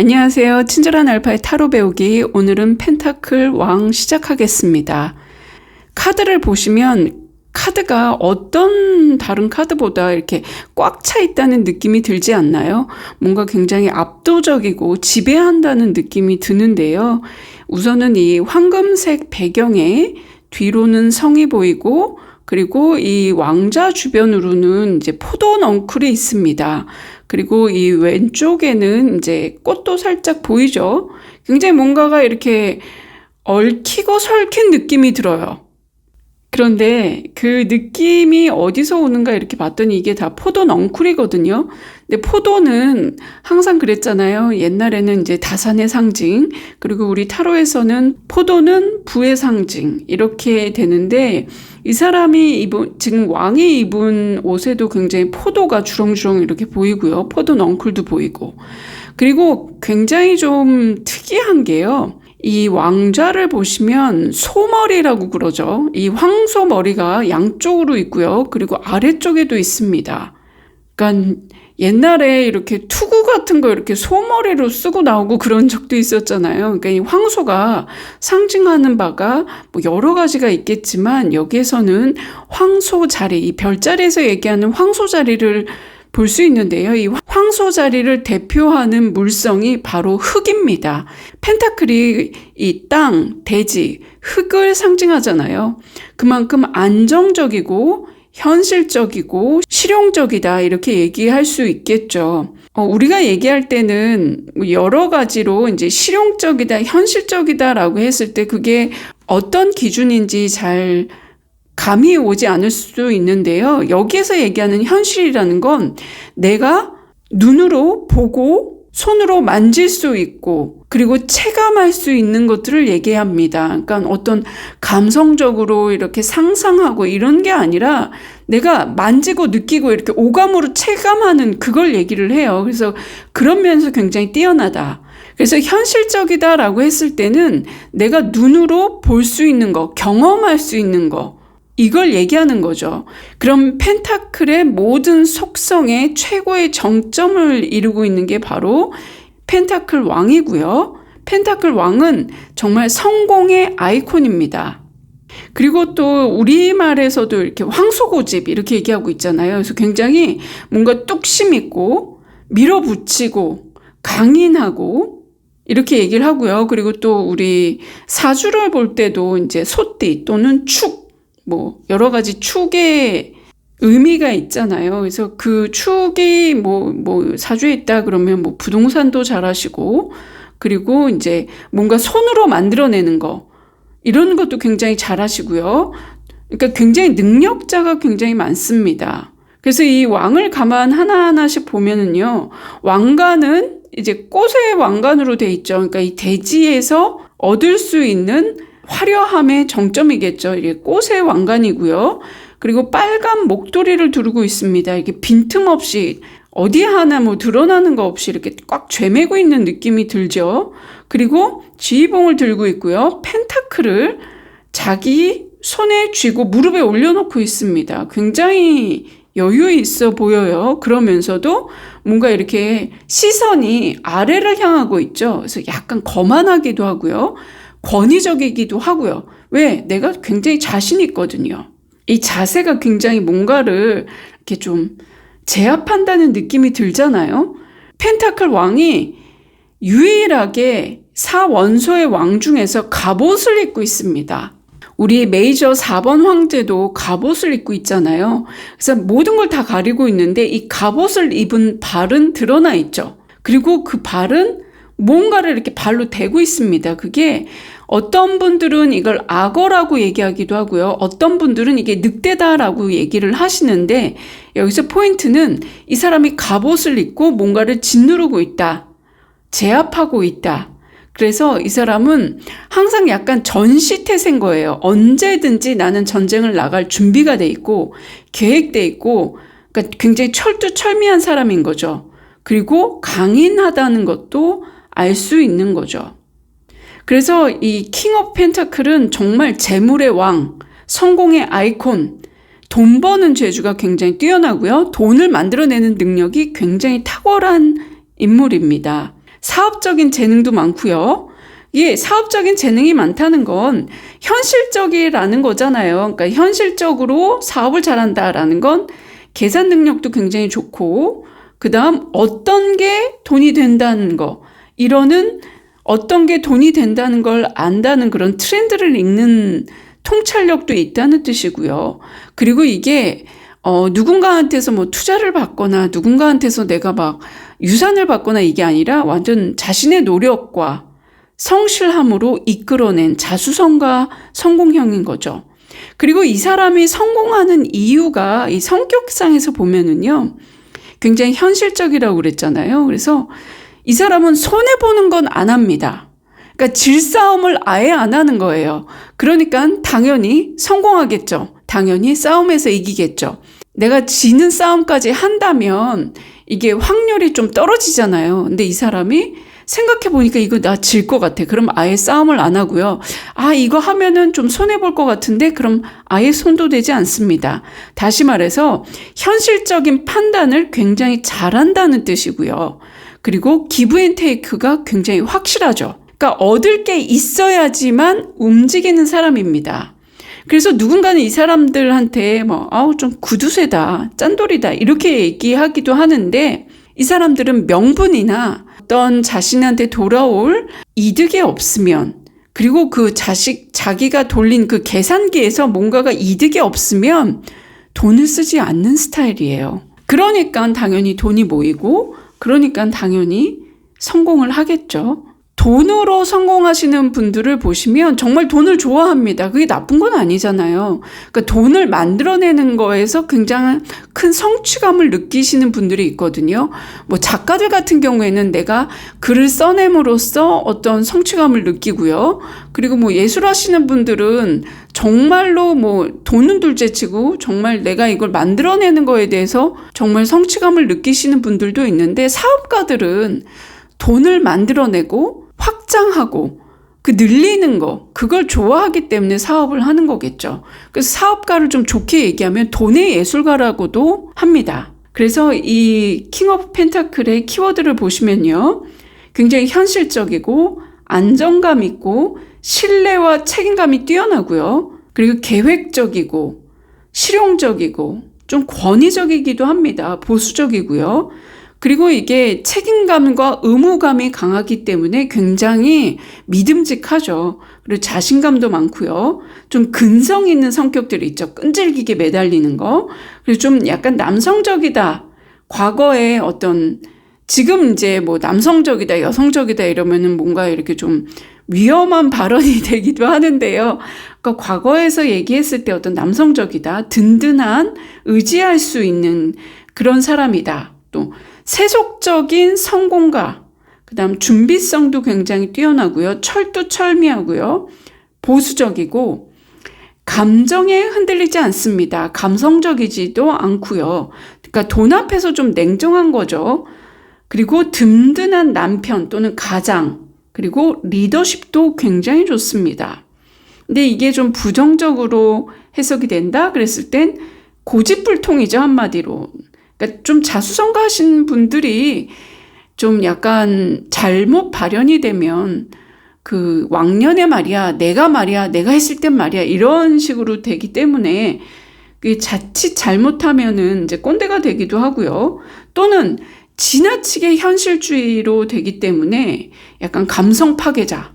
안녕하세요. 친절한 알파의 타로 배우기. 오늘은 펜타클 왕 시작하겠습니다. 카드를 보시면 카드가 어떤 다른 카드보다 이렇게 꽉 차 있다는 느낌이 들지 않나요? 뭔가 굉장히 압도적이고 지배한다는 느낌이 드는데요. 우선은 이 황금색 배경에 뒤로는 성이 보이고 그리고 이 왕자 주변으로는 이제 포도 넝쿨이 있습니다. 그리고 이 왼쪽에는 이제 꽃도 살짝 보이죠? 굉장히 뭔가가 이렇게 얽히고 설킨 느낌이 들어요. 그런데 그 느낌이 어디서 오는가 이렇게 봤더니 이게 다 포도 넝쿨이거든요. 근데 포도는 항상 그랬잖아요. 옛날에는 이제 다산의 상징, 그리고 우리 타로에서는 포도는 부의 상징, 이렇게 되는데 이 사람이 입은, 지금 왕이 입은 옷에도 굉장히 포도가 주렁주렁 이렇게 보이고요. 포도 넝쿨도 보이고. 그리고 굉장히 좀 특이한 게요. 이 왕좌를 보시면 소머리라고 그러죠. 이 황소 머리가 양쪽으로 있고요. 그리고 아래쪽에도 있습니다. 그러니까 옛날에 이렇게 투구 같은 거 이렇게 소머리로 쓰고 나오고 그런 적도 있었잖아요. 그러니까 이 황소가 상징하는 바가 뭐 여러 가지가 있겠지만 여기에서는 황소 자리, 이 별자리에서 얘기하는 황소 자리를 볼 수 있는데요. 이 황소 자리를 대표하는 물성이 바로 흙입니다. 펜타클이 이 땅, 대지, 흙을 상징하잖아요. 그만큼 안정적이고 현실적이고 실용적이다 이렇게 얘기할 수 있겠죠. 어, 우리가 얘기할 때는 여러 가지로 이제 실용적이다, 현실적이다라고 했을 때 그게 어떤 기준인지 잘 감이 오지 않을 수도 있는데요. 여기에서 얘기하는 현실이라는 건 내가 눈으로 보고 손으로 만질 수 있고 그리고 체감할 수 있는 것들을 얘기합니다. 그러니까 어떤 감성적으로 이렇게 상상하고 이런 게 아니라 내가 만지고 느끼고 이렇게 오감으로 체감하는 그걸 얘기를 해요. 그래서 그런 면에서 굉장히 뛰어나다. 그래서 현실적이다라고 했을 때는 내가 눈으로 볼 수 있는 거, 경험할 수 있는 거, 이걸 얘기하는 거죠. 그럼 펜타클의 모든 속성의 최고의 정점을 이루고 있는 게 바로 펜타클 왕이고요. 펜타클 왕은 정말 성공의 아이콘입니다. 그리고 또 우리말에서도 이렇게 황소고집 이렇게 얘기하고 있잖아요. 그래서 굉장히 뭔가 뚝심 있고 밀어붙이고 강인하고 이렇게 얘기를 하고요. 그리고 또 우리 사주를 볼 때도 이제 소띠 또는 축 뭐 여러 가지 축의 의미가 있잖아요. 그래서 그 축이 뭐, 뭐 사주에 있다 그러면 뭐 부동산도 잘 하시고 그리고 이제 뭔가 손으로 만들어내는 거 이런 것도 굉장히 잘 하시고요. 그러니까 굉장히 능력자가 굉장히 많습니다. 그래서 이 왕을 가만 하나하나씩 보면은요, 왕관은 이제 꽃의 왕관으로 돼 있죠. 그러니까 이 대지에서 얻을 수 있는 화려함의 정점이겠죠. 이게 꽃의 왕관이고요. 그리고 빨간 목도리를 두르고 있습니다. 이게 빈틈없이 어디 하나 뭐 드러나는 거 없이 이렇게 꽉 죄매고 있는 느낌이 들죠. 그리고 지휘봉을 들고 있고요. 펜타클을 자기 손에 쥐고 무릎에 올려놓고 있습니다. 굉장히 여유 있어 보여요. 그러면서도 뭔가 이렇게 시선이 아래를 향하고 있죠. 그래서 약간 거만하기도 하고요. 권위적이기도 하고요. 왜? 내가 굉장히 자신 있거든요. 이 자세가 굉장히 뭔가를 이렇게 좀 제압한다는 느낌이 들잖아요. 펜타클 왕이 유일하게 사원소의 왕 중에서 갑옷을 입고 있습니다. 우리 메이저 4번 황제도 갑옷을 입고 있잖아요. 그래서 모든 걸 다 가리고 있는데 이 갑옷을 입은 발은 드러나 있죠. 그리고 그 발은 뭔가를 이렇게 발로 대고 있습니다. 그게 어떤 분들은 이걸 악어라고 얘기하기도 하고요. 어떤 분들은 이게 늑대다라고 얘기를 하시는데 여기서 포인트는 이 사람이 갑옷을 입고 뭔가를 짓누르고 있다. 제압하고 있다. 그래서 이 사람은 항상 약간 전시태세인 거예요. 언제든지 나는 전쟁을 나갈 준비가 돼 있고 계획돼 있고 그러니까 굉장히 철두철미한 사람인 거죠. 그리고 강인하다는 것도 알 수 있는 거죠. 그래서 이 킹 오브 펜타클은 정말 재물의 왕, 성공의 아이콘, 돈 버는 재주가 굉장히 뛰어나고요. 돈을 만들어내는 능력이 굉장히 탁월한 인물입니다. 사업적인 재능도 많고요. 예, 사업적인 재능이 많다는 건 현실적이라는 거잖아요. 그러니까 현실적으로 사업을 잘한다라는 건 계산 능력도 굉장히 좋고, 그 다음 어떤 게 돈이 된다는 거, 이러는 어떤 게 돈이 된다는 걸 안다는 그런 트렌드를 읽는 통찰력도 있다는 뜻이고요. 그리고 이게 어, 누군가한테서 뭐 투자를 받거나 누군가한테서 내가 막 유산을 받거나 이게 아니라 완전 자신의 노력과 성실함으로 이끌어낸 자수성가 성공형인 거죠. 그리고 이 사람이 성공하는 이유가 이 성격상에서 보면은요, 굉장히 현실적이라고 그랬잖아요. 그래서 이 사람은 손해보는 건 안 합니다. 그러니까 질싸움을 아예 안 하는 거예요. 그러니까 당연히 성공하겠죠. 당연히 싸움에서 이기겠죠. 내가 지는 싸움까지 한다면 이게 확률이 좀 떨어지잖아요. 근데 이 사람이 생각해 보니까 이거 나 질 것 같아. 그럼 아예 싸움을 안 하고요. 아, 이거 하면은 좀 손해볼 것 같은데 그럼 아예 손도 대지 않습니다. 다시 말해서 현실적인 판단을 굉장히 잘한다는 뜻이고요. 그리고 기브 앤 테이크가 굉장히 확실하죠. 그러니까 얻을 게 있어야지만 움직이는 사람입니다. 그래서 누군가는 이 사람들한테 뭐, 아우, 좀 구두쇠다, 짠돌이다, 이렇게 얘기하기도 하는데, 이 사람들은 명분이나 어떤 자신한테 돌아올 이득이 없으면, 그리고 그 자식, 자기가 돌린 그 계산기에서 뭔가가 이득이 없으면 돈을 쓰지 않는 스타일이에요. 그러니까 당연히 돈이 모이고, 그러니까 당연히 성공을 하겠죠. 돈으로 성공하시는 분들을 보시면 정말 돈을 좋아합니다. 그게 나쁜 건 아니잖아요. 그러니까 돈을 만들어내는 거에서 굉장히 큰 성취감을 느끼시는 분들이 있거든요. 뭐 작가들 같은 경우에는 내가 글을 써냄으로써 어떤 성취감을 느끼고요. 그리고 뭐 예술하시는 분들은 정말로 뭐 돈은 둘째치고 정말 내가 이걸 만들어내는 거에 대해서 정말 성취감을 느끼시는 분들도 있는데 사업가들은 돈을 만들어내고 확장하고 그 늘리는 거, 그걸 좋아하기 때문에 사업을 하는 거겠죠. 그래서 사업가를 좀 좋게 얘기하면 돈의 예술가라고도 합니다. 그래서 이 킹 오브 펜타클의 키워드를 보시면요. 굉장히 현실적이고 안정감 있고 신뢰와 책임감이 뛰어나고요. 그리고 계획적이고 실용적이고 좀 권위적이기도 합니다. 보수적이고요. 그리고 이게 책임감과 의무감이 강하기 때문에 굉장히 믿음직하죠. 그리고 자신감도 많고요. 좀 근성 있는 성격들이 있죠. 끈질기게 매달리는 거. 그리고 좀 약간 남성적이다. 과거에 어떤 지금 이제 뭐 남성적이다, 여성적이다 이러면은 뭔가 이렇게 좀 위험한 발언이 되기도 하는데요. 그러니까 과거에서 얘기했을 때 어떤 남성적이다, 든든한, 의지할 수 있는 그런 사람이다. 또 세속적인 성공가, 그 다음 준비성도 굉장히 뛰어나고요. 철두철미하고요. 보수적이고, 감정에 흔들리지 않습니다. 감성적이지도 않고요. 그러니까 돈 앞에서 좀 냉정한 거죠. 그리고 든든한 남편 또는 가장, 그리고 리더십도 굉장히 좋습니다. 근데 이게 좀 부정적으로 해석이 된다? 그랬을 땐 고집불통이죠, 한마디로. 그러니까 좀 자수성가하신 분들이 좀 약간 잘못 발현이 되면 그 왕년에 말이야, 내가 말이야, 내가 했을 땐 말이야, 이런 식으로 되기 때문에 자칫 잘못하면은 이제 꼰대가 되기도 하고요. 또는 지나치게 현실주의로 되기 때문에 약간 감성 파괴자,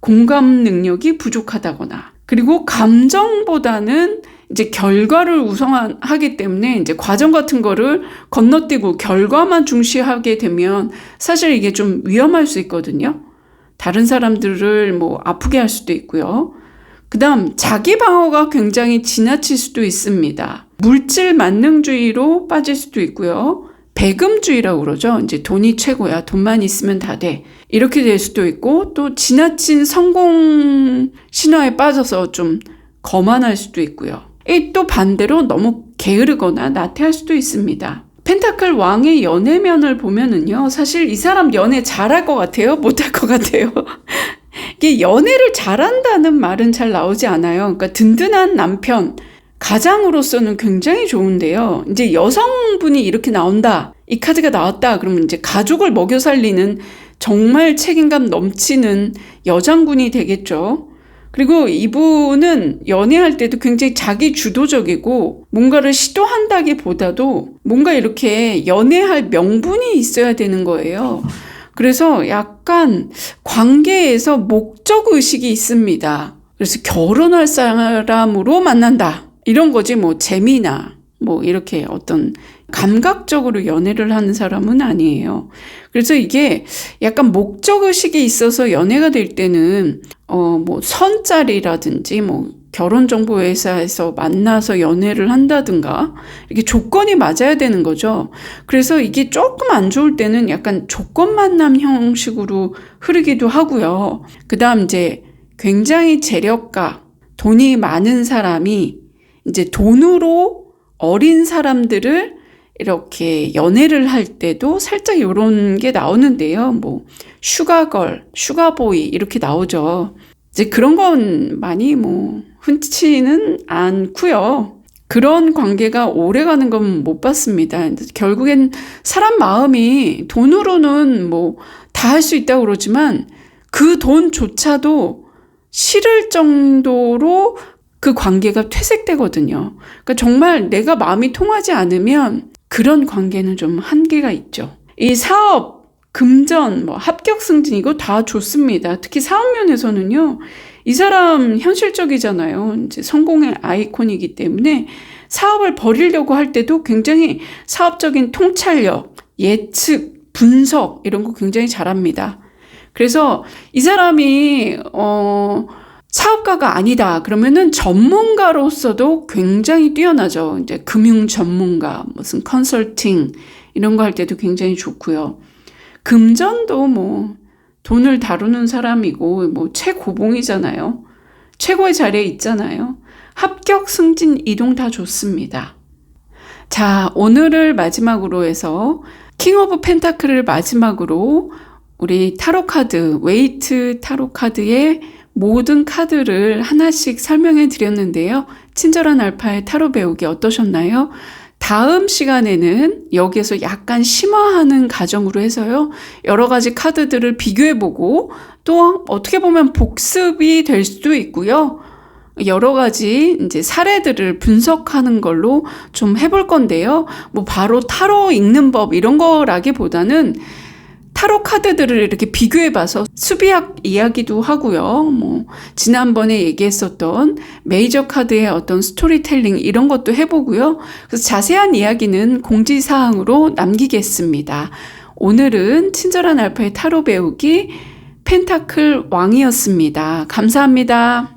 공감 능력이 부족하다거나, 그리고 감정보다는 이제 결과를 우선하기 때문에 이제 과정 같은 거를 건너뛰고 결과만 중시하게 되면 사실 이게 좀 위험할 수 있거든요. 다른 사람들을 뭐 아프게 할 수도 있고요. 그 다음, 자기 방어가 굉장히 지나칠 수도 있습니다. 물질 만능주의로 빠질 수도 있고요. 배금주의라고 그러죠. 이제 돈이 최고야. 돈만 있으면 다 돼. 이렇게 될 수도 있고, 또 지나친 성공 신화에 빠져서 좀 거만할 수도 있고요. 또 반대로 너무 게으르거나 나태할 수도 있습니다. 펜타클 왕의 연애면을 보면은요, 사실 이 사람 연애 잘할 것 같아요? 못할 것 같아요? 이게 연애를 잘한다는 말은 잘 나오지 않아요. 그러니까 든든한 남편, 가장으로서는 굉장히 좋은데요. 이제 여성분이 이렇게 나온다. 이 카드가 나왔다. 그러면 이제 가족을 먹여 살리는 정말 책임감 넘치는 여장군이 되겠죠. 그리고 이분은 연애할 때도 굉장히 자기 주도적이고 뭔가를 시도한다기 보다도 뭔가 이렇게 연애할 명분이 있어야 되는 거예요. 그래서 약간 관계에서 목적 의식이 있습니다. 그래서 결혼할 사람으로 만난다. 이런 거지 뭐 재미나 뭐 이렇게 어떤 감각적으로 연애를 하는 사람은 아니에요. 그래서 이게 약간 목적 의식이 있어서 연애가 될 때는 어 뭐 선짜리라든지 뭐 결혼정보회사에서 만나서 연애를 한다든가 이렇게 조건이 맞아야 되는 거죠. 그래서 이게 조금 안 좋을 때는 약간 조건 만남 형식으로 흐르기도 하고요. 그 다음 이제 굉장히 재력가, 돈이 많은 사람이 이제 돈으로 어린 사람들을 이렇게 연애를 할 때도 살짝 이런 게 나오는데요. 뭐, 슈가걸, 슈가보이 이렇게 나오죠. 이제 그런 건 많이 뭐 흔치는 않고요. 그런 관계가 오래 가는 건 못 봤습니다. 결국엔 사람 마음이 돈으로는 뭐 다 할 수 있다고 그러지만 그 돈조차도 싫을 정도로 그 관계가 퇴색되거든요. 그러니까 정말 내가 마음이 통하지 않으면 그런 관계는 좀 한계가 있죠. 이 사업 금전, 뭐 합격 승진 이거 다 좋습니다. 특히 사업 면에서는요. 이 사람 현실적이잖아요. 이제 성공의 아이콘이기 때문에 사업을 벌이려고 할 때도 굉장히 사업적인 통찰력, 예측, 분석 이런 거 굉장히 잘합니다. 그래서 이 사람이 어 사업가가 아니다. 그러면은 전문가로서도 굉장히 뛰어나죠. 이제 금융 전문가, 무슨 컨설팅 이런 거 할 때도 굉장히 좋고요. 금전도 뭐 돈을 다루는 사람이고 뭐 최고봉이잖아요. 최고의 자리에 있잖아요. 합격, 승진, 이동 다 좋습니다. 자, 오늘을 마지막으로 해서 킹 오브 펜타클을 마지막으로 우리 타로 카드, 웨이트 타로 카드의 모든 카드를 하나씩 설명해 드렸는데요. 친절한 알파의 타로 배우기 어떠셨나요? 다음 시간에는 여기에서 약간 심화하는 가정으로 해서요. 여러 가지 카드들을 비교해 보고 또 어떻게 보면 복습이 될 수도 있고요. 여러 가지 이제 사례들을 분석하는 걸로 좀 해볼 건데요. 뭐 바로 타로 읽는 법 이런 거라기보다는 타로 카드들을 이렇게 비교해 봐서 수비학 이야기도 하고요. 뭐, 지난번에 얘기했었던 메이저 카드의 어떤 스토리텔링 이런 것도 해 보고요. 그래서 자세한 이야기는 공지 사항으로 남기겠습니다. 오늘은 친절한 알파의 타로 배우기 펜타클 왕이었습니다. 감사합니다.